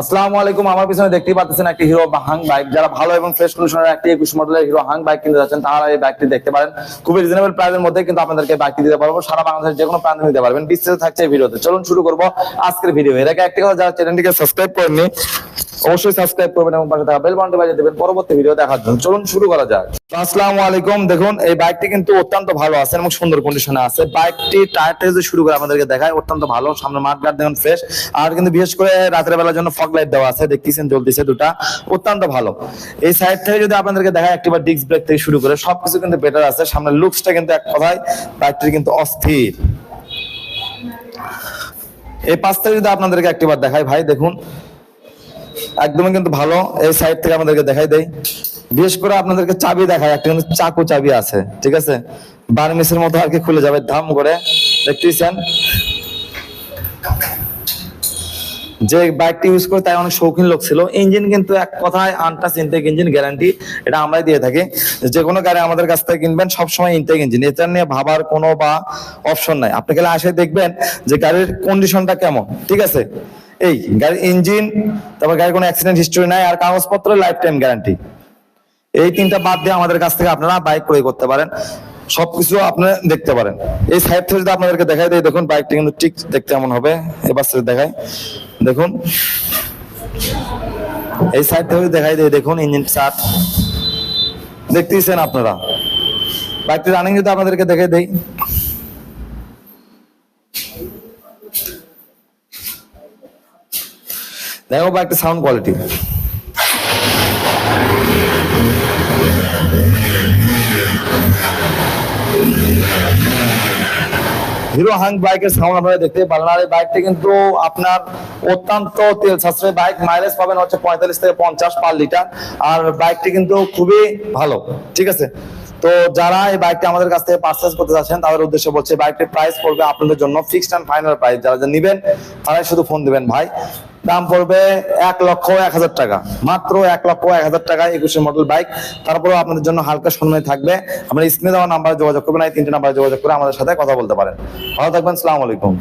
আসসালামু আলাইকুম। আমার পিছনে দেখতেই পাচ্ছেন একটি হিরো হাং বাইক যারা ভালো এবং ফ্রেশ কন্ডিশনের একটি একুশ মডেলের হিরো হাং বাইক কিনতে যাচ্ছেন, তারা এই বাইকটি দেখতে পারেন। খুবই রিজনেবল প্রাইসের মধ্যে কিন্তু আপনাদেরকে বাইকটি দিতে পারব। সারা বাংলাদেশের যে কোনো প্রান্তে নিতে পারবেন। বিস্তারিত থাকছে এই ভিডিওতে। চলুন শুরু করব আজকের ভিডিও এর আগে একটি কথা, যারা চ্যানেলটিকে সাবস্ক্রাইব করেননি অবশ্যই সাবস্ক্রাইব করবেন এবং পাশে থাকা বেল বাটনটি বাজিয়ে দেবেন। পরবর্তী ভিডিও দেখার জন্য। চলুন শুরু করা যাক। আসসালামু আলাইকুম। দেখুন, এই বাইকটি কিন্তু অত্যন্ত ভালো আছে এবং সুন্দর কন্ডিশনে আছে। বাইকটি টায়ার থেকে যদি শুরু করে আপনাদেরকে দেখায় অত্যন্ত ভালো। সামনে মাঠ গার্ড দেখুন ফ্রেশ আর কিন্তু বিশেষ করে রাতের বেলার জন্য ফগ লাইট দেওয়া আছে। দেখতেছেন, জ্বলতেছে দুটা। অত্যন্ত ভালো। এই সাইড থেকে যদি আপনাদেরকে দেখায় একটিবার ডিস্ক ব্রেক থেকে শুরু করে সবকিছু কিন্তু বেটার আছে। সামনের লুকসটা কিন্তু এক কথায় বাইকটির কিন্তু অস্থির। এই থেকে যদি আপনাদেরকে একটিবার দেখাই, ভাই, দেখুন। একদমই কিন্তু ভালো। এই সাইড থেকে আমাদেরকে দেখাই দেই। বিশেষ করে আপনাদেরকে চাবি দেখায় একটা কিন্তু চাকু চাবি আছে, ঠিক আছে? বার্মিসের মতো আর কি খুলে যাবে, ধাম করে। দেখতেছেন? যে বাইকটি ইউজ করে তাই অনেক শৌখিন লোক ছিল। ইঞ্জিন কিন্তু এক কথায় আনটাচ ইনটেক ইঞ্জিন গ্যারান্টি এটা আমরাই দিয়ে থাকি। যে কোনো গাড়ি আমাদের কাছ থেকে কিনবেন, সবসময় ইনটেক ইঞ্জিন এটা নিয়ে ভাবার কোনো বা অপশন নাই। আপনি গেলে আসে দেখবেন যে গাড়ির কন্ডিশনটা কেমন, ঠিক আছে? এই গাড়ির ইঞ্জিন, তারপর গাড়ির কোনো অ্যাক্সিডেন্ট হিস্টরি নাই, আর কাগজপত্র লাইফ টাইম গ্যারান্টি এই তিনটা বাদ দিয়ে আমাদের কাছ থেকে আপনারা বাইক ক্রয় করতে পারেন। সবকিছু আপনারা দেখতে পারেন। এই সাইড থেকে যদি আপনাদেরকে দেখাই দেয় দেখুন বাইকটা কিন্তু ঠিক দেখতে এমন হবে। এবার দেখাই। দেখুন। এই সাইড থেকে দেখাই দেয় দেখুন ইঞ্জিন চার্ট দেখতেইছেন আপনারা। বাইকটি রানিং যদি আপনাদেরকে দেখে দেই দেখো বাইকটি সাউন্ড কোয়ালিটি হিরো হাং বাইকের সাউন্ড আপনারা দেখতে পারেন আর এই বাইকটি কিন্তু আপনার অত্যন্ত তেল সাশ্রয় বাইক। মাইলেজ পাবেন হচ্ছে পঁয়তাল্লিশ থেকে পঞ্চাশ পার লিটার আর বাইকটি কিন্তু খুবই ভালো। ঠিক আছে? তো যারা এই বাইকটি আমাদের কাছ থেকে পারচেস করতে যাচ্ছেন, তাদের উদ্দেশ্যে বলছে বাইকটির প্রাইস পড়বে আপনাদের জন্য ফিক্সড অ্যান্ড ফাইনাল প্রাইস যারা যারা নিবেন, তারাই শুধু ফোন দিবেন, ভাই। দাম পড়বে এক লক্ষ এক হাজার টাকা। মাত্র এক লক্ষ এক হাজার টাকায় একুশে মডেল বাইক তারপরেও আপনাদের জন্য হালকা সম্মানে থাকবে। আমরা স্ক্রিনে দেওয়া নাম্বারে যোগাযোগ করবেন এই তিনটে নাম্বারে যোগাযোগ করে আমাদের সাথে কথা বলতে পারেন। ভালো থাকবেন, সালাম আলাইকুম।